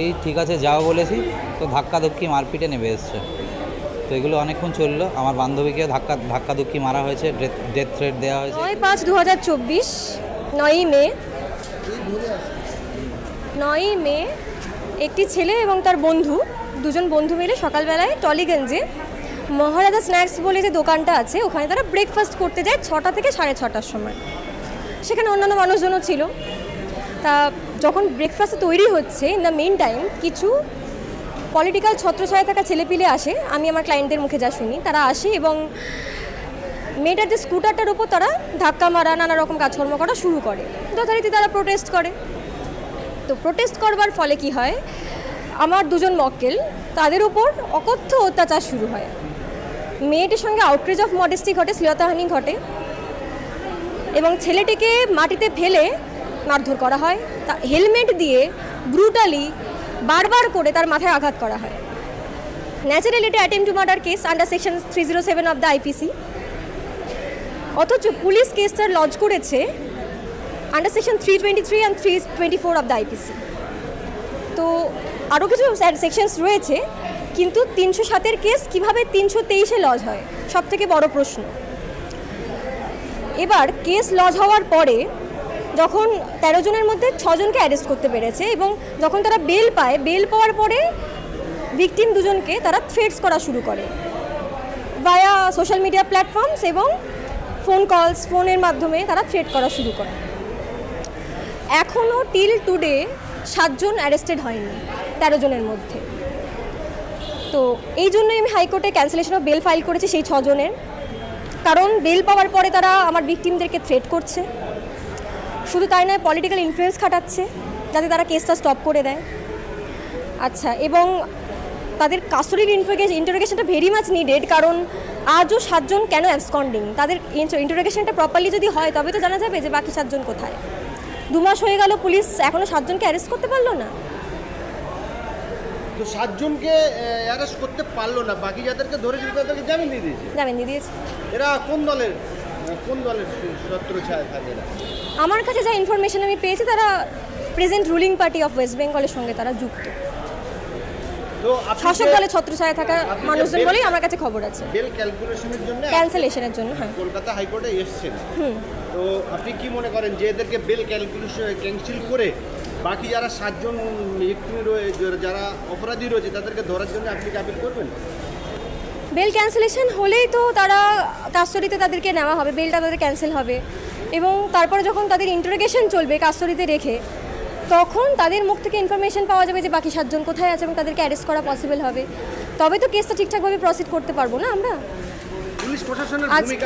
এই ঠিক আছে, যাও বলেছি। তো ধাক্কা ধুক্কি মারপিটে নেমে এসছে। তো এগুলো অনেকক্ষণ চলল। আমার বান্ধবীকে ধাক্কা ধাক্কা ধুক্কি মারা হয়েছে, ডেথ থ্রেট দেওয়া হয়েছে। নয় পাঁচ দু হাজার চব্বিশ, নয়ই মে। নয়ই মে, একটি ছেলে এবং তার বন্ধু, দুজন বন্ধু মিলে সকালবেলায় টলিগঞ্জে মহারাজা স্ন্যাক্স বলে যে দোকানটা আছে, ওখানে তারা ব্রেকফাস্ট করতে যায় ছটা থেকে সাড়ে ছটার সময়। সেখানে অন্যান্য মানুষজনও ছিল। তা যখন ব্রেকফাস্ট তৈরি হচ্ছে ইন দ্য মেন টাইম কিছু পলিটিক্যাল ছত্রছায়া থাকা ছেলেপিলে আসে, আমি আমার ক্লায়েন্টদের মুখে যা শুনি, তারা আসে এবং মেয়েটার যে স্কুটারটার উপর তারা ধাক্কা মারা, নানা রকম কাজকর্ম করা শুরু করে। যথারীতি তারা প্রোটেস্ট করে। তো প্রোটেস্ট করবার ফলে কি হয়, আমার দুজন মক্কেল, তাদের উপর অকথ্য অত্যাচার শুরু হয়। মেয়েটির সঙ্গে আউটরিচ অফ মডেস্টি ঘটে, শ্লীলতাহানি ঘটে এবং ছেলেটিকে মাটিতে ফেলে মারধর করা হয়। তা হেলমেট দিয়ে ব্রুটালি বারবার করে তার মাথায় আঘাত করা হয়। ন্যাচারালি এটা attempt to murder case under section three zero seven of the IPC অথচ পুলিশ কেসটা লজ করেছে under section three twenty three and three twenty four of the IPC তো আরও কিছু সেকশনস রয়েছে, কিন্তু তিনশো সাতের কেস কীভাবে তিনশো তেইশে লজ হয়? সব থেকে বড় প্রশ্ন। এবার কেস লজ হওয়ার পরে যখন তেরো জনের মধ্যে ছজনকে অ্যারেস্ট করতে পেরেছে এবং যখন তারা বেল পায় বেল পাওয়ার পরে ভিকটিম দুজনকে তারা থ্রেটস করা শুরু করে ভায়া সোশ্যাল মিডিয়া প্ল্যাটফর্মস এবং ফোন কলস ফোনের মাধ্যমে তারা থ্রেট করা শুরু করে। এখনও টিল টুডে সাতজন অ্যারেস্টেড হয়নি তেরো জনের মধ্যে। তো এই জন্যই আমি হাইকোর্টে ক্যান্সেলেশন অফ বেল ফাইল করেছি সেই ছজনের। কারণ বেল পাওয়ার পরে তারা আমার ভিকটিমদেরকে থ্রেট করছে। শুধু তাই নয় পলিটিক্যাল ইনফ্লুয়েন্স খাটাচ্ছে যাতে তারা কেসটা স্টপ করে দেয়। আচ্ছা এবং তাদের ইনফোগেশন ইন্টারোগেশনটা ভেরি মাচ নিডেড কারণ আজও সাতজন কেন অ্যাবসকন্ডিং তাদের ইন্টারোগেশনটা প্রপারলি যদি হয় তবে তো জানা যাবে যে বাকি সাতজন কোথায়। দু মাস হয়ে গেল পুলিশ এখনও সাতজনকে অ্যারেস্ট করতে পারল না। তো সাতজনকে অ্যারেস্ট করতে পারল না বাকি যাদেরকে ধরেছিল তাদেরকে জামিন দিয়ে দিয়েছে? জামিন দিয়ে দিয়েছে। এরা কোন দলের? কোন দলের ছত্র ছায়া থাকে আমার কাছে যা ইনফরমেশন আমি পেয়েছি তারা present ruling party of west বেঙ্গলের সঙ্গে তারা যুক্ত। শাসক দলে ছত্রছায়া থাকা মানুষজন বলেই আমার কাছে খবর আছে। বেল ক্যালকুলেশনের জন্য ক্যান্সেলেশনের জন্য হ্যাঁ। কলকাতা হাইকোর্টে এসছেন। তো আপনি কি মনে করেন যে এদেরকে বেল ক্যালকুলেশন ক্যান্সেল করে বাকি যারা সাতজন victim রয়ে- যারা অপরাধী রয়েছে তাদেরকে ধরার জন্য আপনি কি আপিল করবেন? বেল ক্যান্সেলেশন হলেই তো তারা কাস্টডিতে তাদেরকে নেওয়া হবে বেলটা তাদের ক্যান্সেল হবে। এবং তারপরে যখন তাদের ইন্টারোগেশন চলবে কাস্টডিতে রেখে তখন তাদের মুখ থেকে ইনফরমেশন পাওয়া যাবে যে বাকি সাতজন কোথায় আছে এবং তাদেরকে অ্যারেস্ট করা পসিবল হবে। তবে তো কেসটা ঠিকঠাকভাবে প্রসিড করতে পারব না আমরা? আজকে-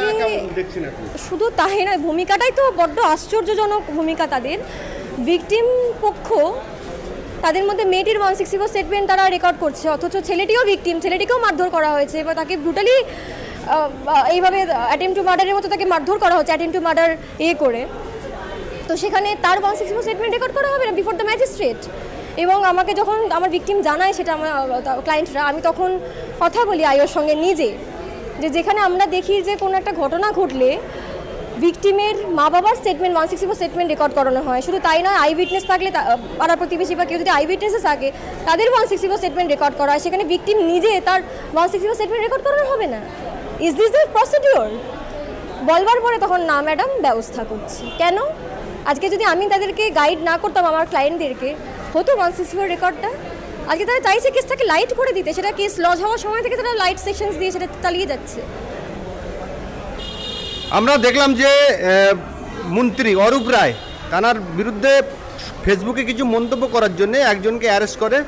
শুধু তাই নয় ভূমিকাটাই তো বড্ড আশ্চর্যজনক ভূমিকা তাদের। ভিকটিম পক্ষ তাদের মধ্যে মেয়েটির ওয়ান সিক্সটি ফোর স্টেটমেন্ট তারা রেকর্ড করছে, অথচ ছেলেটিও ভিকটিম ছেলেটিকেও মারধর করা হয়েছে বা তাকে ব্রুটালি এইভাবে অ্যাটেম্প টু মার্ডারের মতো তাকে মারধর করা হচ্ছে অ্যাটেম্প টু মার্ডার এ করে। তো সেখানে তার one sixty four statement record করা হবে না? বিফোর দ্য ম্যাজিস্ট্রেট এবং আমাকে যখন আমার ভিকটিম জানায় সেটা আমার ক্লায়েন্টরা আমি তখন কথা বলি আয়োর সঙ্গে নিজে। যে যেখানে আমরা দেখি যে কোনো একটা ঘটনা ঘটলে ভিকটিমের মা বাবার statement one sixty four statement record করানো হয়। শুধু তাই নয় আই উইটনেস থাকলে পাড়া প্রতিবেশী বা কেউ যদি আই উইটনেসে থাকে, তাদের one sixty four statement record করা হয়। সেখানে ভিকটিম নিজে তার one sixty four statement record করানো হবে না। ইজ দিস দ্য প্রসিডিওর বলবার পরে তখন না ম্যাডাম ব্যবস্থা করছি। কেন? আজকে যদি আমি তাদেরকে গাইড না করতাম, আমার ক্লায়েন্টদেরকে হতো ওয়ান সিক্সটি ফোর রেকর্ডটা আজকে তারা চাইছে কেসটাকে লাইট করে দিতে। সেটা কেস লজ হওয়ার সময় থেকে তারা লাইট সেকশনস দিয়ে সেটা চালিয়ে যাচ্ছে। আমরা দেখলাম যে মন্ত্রী অরূপ রায়, তানার বিরুদ্ধে ফেসবুকে কিছু মন্তব্য করার জন্য একজনকে অ্যারেস্ট করে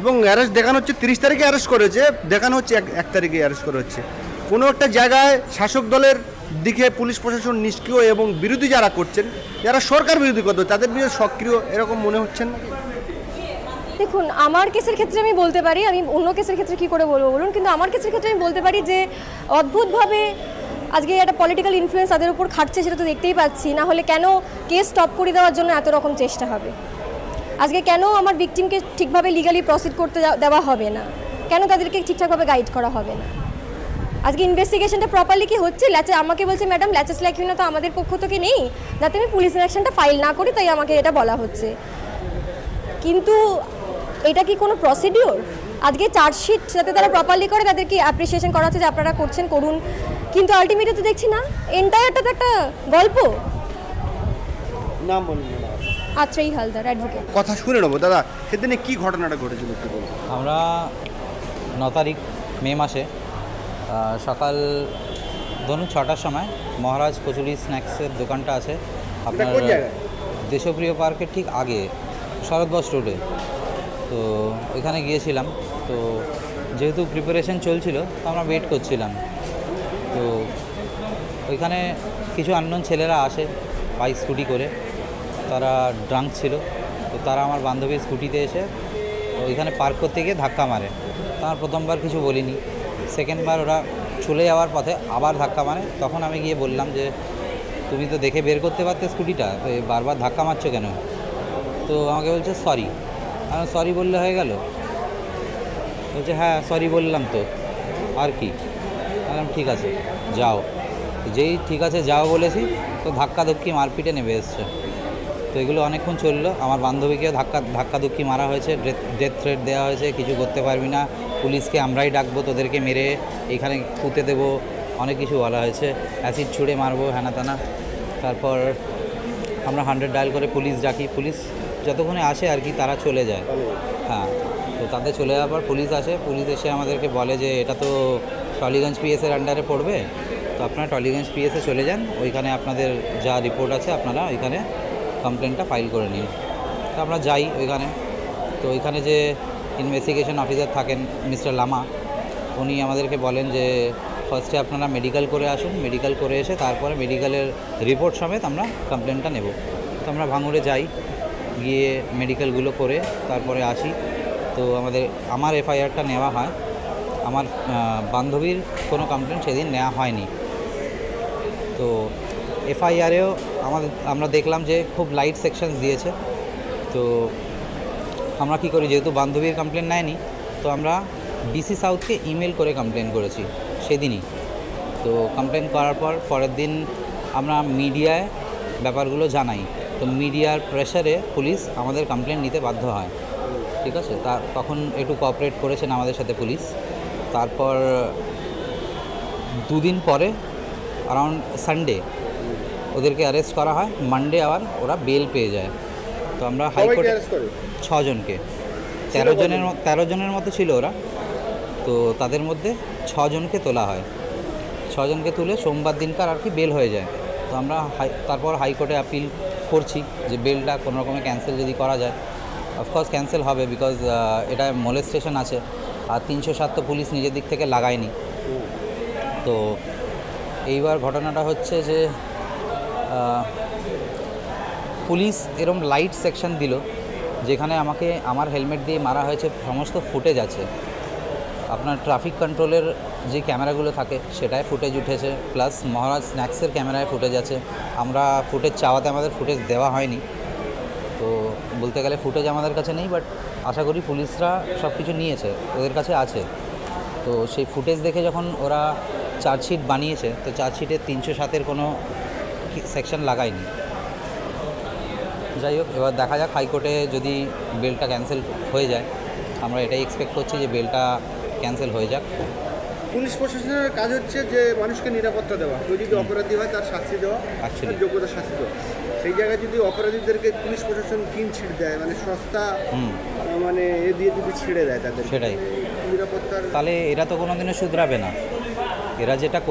এবং অ্যারেস্ট দেখানো হচ্ছে, তিরিশ তারিখে অ্যারেস্ট করেছে, দেখানো হচ্ছে এক এক তারিখে অ্যারেস্ট করা হচ্ছে। কোনো একটা জায়গায় শাসক দলের দিকে পুলিশ প্রশাসন নিষ্ক্রিয় এবং বিরোধী যারা করছেন, যারা সরকার বিরোধী করতো তাদের বিরুদ্ধে সক্রিয় এরকম মনে হচ্ছেন দেখুন, আমার কেসের ক্ষেত্রে আমি বলতে পারি, আমি অন্য কেসের ক্ষেত্রে কি করে বলব বলুন? কিন্তু আমার কেসের ক্ষেত্রে আমি বলতে পারি যে, অদ্ভুতভাবে আজকে একটা পলিটিক্যাল ইনফ্লুয়েন্স তাদের উপর খাটছে সেটা তো দেখতেই পাচ্ছি। না হলে কেন কেস স্টপ করে দেওয়ার জন্য এত রকম চেষ্টা হবে? আজকে কেন আমার ভিকটিমকে ঠিকভাবে লিগালি প্রসিড করতে দেওয়া হবে না? কেন তাদেরকে ঠিকঠাকভাবে গাইড করা হবে না? আজকে ইনভেস্টিগেশনটা প্রপারলি কি হচ্ছে? ল্যাচে, আমাকে বলছে ম্যাডাম ল্যাচেস লাইকিউনা তো আমাদের পক্ষ থেকে নেই। যাতে আমি পুলিশ অ্যাকশনটা ফাইল না করি, তাই আমাকে এটা বলা হচ্ছে। কিন্তু এটা কি কোনো প্রসিডিওর আজকে চার্জশিট যাতে তারা প্রপারলি করে, তাদেরকে অ্যাপ্রিসিয়েশন করা হচ্ছে যে আপনারা করছেন, করুন। কিন্তু আলটিমেটলি তো দেখছি না। এন্টায়ারটা তো একটা গল্প? নাম বলুন না। আত্রেই হালদার অ্যাডভোকেট কথা শুনে নেব। দাদা সেদিনে কি ঘটনাটা ঘটেছিল একটু বলুন। আমরা ন তারিখ মে মাসে সকাল ধরুন ছটার সময় মহারাজ কচুরি স্ন্যাক্সের দোকানটা আছে আপনার কোন জায়গায়? দেশপ্রিয় পার্কের ঠিক আগে শরৎবস রোডে তো ওইখানে গিয়েছিলাম। তো যেহেতু প্রিপারেশন চলছিল তো আমরা ওয়েট করছিলাম। তো ওইখানে কিছু আননোন ছেলেরা আসে বাইক স্কুটি করে। তারা ড্রাঙ্ক ছিল। তো তারা আমার বান্ধবীর স্কুটিতে এসে ওইখানে পার্ক করতে গিয়ে ধাক্কা মারে। তো আমার প্রথমবার কিছু বলিনি। সেকেন্ডবার ওরা চলে যাওয়ার পথে আবার ধাক্কা মারে। তখন আমি গিয়ে বললাম যে, তুমি তো দেখে বের করতে পারতে স্কুটিটা তো বারবার ধাক্কা মারছো কেন? তো আমাকে বলছে সরি আমি সরি বললে হয়ে গেল? বলছে হ্যাঁ সরি বললাম তো। আর কি? বললাম, ঠিক আছে, যাও। যেই ঠিক আছে, যাও বলেছি, তো ধাক্কা ধুক্কি মারপিটে নেমে এসছে। তো এগুলো অনেকক্ষণ চলল। আমার বান্ধবীকে ধাক্কা ধাক্কা ধুক্কি মারা হয়েছে, ডেথ থ্রেট দেওয়া হয়েছে, কিছু করতে পারবি না। পুলিশকে আমরাই ডাকবো, তোদেরকে মেরে এখানে পুঁতে দেবো, অনেক কিছু বলা হয়েছে। অ্যাসিড ছুঁড়ে মারবো হ্যানা তানা তারপর আমরা হান্ড্রেড ডায়াল করে পুলিশ ডাকি। পুলিশ যতক্ষণে আসে আর কি, তারা চলে যায়। হ্যাঁ। তো তাদের চলে যাওয়ার পর পুলিশ আসে। পুলিশ এসে আমাদেরকে বলে যে, এটা তো টলিগঞ্জ পিএসের আন্ডারে পড়বে। তো আপনারা টলিগঞ্জ পিএসে চলে যান। ওইখানে আপনাদের যা রিপোর্ট আছে, আপনারা ওইখানে কমপ্লেনটা ফাইল করে নিন। তো আমরা যাই ওইখানে। তো ওইখানে যে ইনভেস্টিগেশন অফিসার থাকেন মিস্টার লামা, উনি আমাদেরকে বলেন যে ফার্স্টে আপনারা মেডিকেল করে আসুন। মেডিকেল করে এসে তারপরে মেডিকেলের রিপোর্ট সমেত আমরা কমপ্লেনটা নেব। তো আমরা ভাঙড়ে যাই, গিয়ে মেডিকেলগুলো করে তারপরে আসি। তো আমাদের, আমার এফআইআরটা নেওয়া হয়। আমার বান্ধবীর কোনো কমপ্লেন সেদিন নেওয়া হয়নি। তো এফআইআরেও আমাদের, আমরা দেখলাম যে খুব লাইট সেকশনস দিয়েছে। তো আমরা কি করি, যেহেতু বান্ধবীর কমপ্লেন নেয়নি, তো আমরা ডিসি সাউথকে ইমেল করে কমপ্লেন করেছি সেদিনই। তো কমপ্লেন করার পর পরের দিন আমরা মিডিয়ায় ব্যাপারগুলো জানাই। তো মিডিয়ার প্রেশারে পুলিশ আমাদের কমপ্লেন নিতে বাধ্য হয়। ঠিক আছে? তা তখন একটু কোঅপারেট করেছেন আমাদের সাথে পুলিশ। তারপর দুদিন পরে অ্যারাউন্ড সানডে ওদেরকে অ্যারেস্ট করা হয়। মানডে আবার ওরা বেল পেয়ে যায়। তো আমরা হাইকোর্টে ছজনকে। তেরো জনের তেরো জনের মতো ছিল ওরা। তো তাদের মধ্যে ছজনকে তোলা হয়। ছজনকে তুলে সোমবার দিনকার আর কি বেল হয়ে যায়। তো আমরা হাই তারপর হাইকোর্টে আপিল করছি যে বেলটা কোনো রকমে ক্যান্সেল যদি করা যায়। অফকোর্স ক্যান্সেল হবে বিকজ এটা মোলেস্টেশন আছে। আর তিনশো সাত তো পুলিশ নিজের দিক থেকে লাগায়নি। তো এইবার ঘটনাটা হচ্ছে যে পুলিশ এরম লাইট সেকশন দিল, যেখানে আমাকে আমার হেলমেট দিয়ে মারা হয়েছে, সমস্ত ফুটেজ আছে। আপনার ট্রাফিক কন্ট্রোলের যে ক্যামেরাগুলো থাকে, সেটায় ফুটেজ উঠেছে। প্লাস মহারাজ স্ন্যাক্সের ক্যামেরায় ফুটেজ আছে। আমরা ফুটেজ চাওয়াতে আমাদের ফুটেজ দেওয়া হয়নি। তো বলতে গেলে ফুটেজ আমাদের কাছে নেই বাট আশা করি পুলিশরা সব কিছু নিয়েছে, ওদের কাছে আছে। তো সেই ফুটেজ দেখে যখন ওরা চার্জশিট বানিয়েছে, তো চার্জশিটে তিনশো সাতের কোনো সেকশন লাগায়নি। যাই হোক, এবার দেখা যাক হাইকোর্টে যদি বেলটা ক্যান্সেল হয়ে যায়, আমরা এটাই এক্সপেক্ট করছি যে বেলটা ক্যান্সেল হয়ে যাক। পুলিশ প্রশাসনের কাজ হচ্ছে যে মানুষকে নিরাপত্তা দেওয়া। কেউ যদি অপরাধী হয় তার শাস্তি দেওয়া. তার যোগ্যতা শাস্তি দেওয়া। সেই জায়গায় যদি অপরাধীদেরকে পুলিশ প্রশাসন কিন ছিঁড়ে দেয় মানে সস্তা মানে এ দিয়ে যদি ছিঁড়ে দেয় তাদের সেটাই। নিরাপত্তার তাহলে এরা তো কোনো দিনও শুধরাবে না। এরা যেটা করে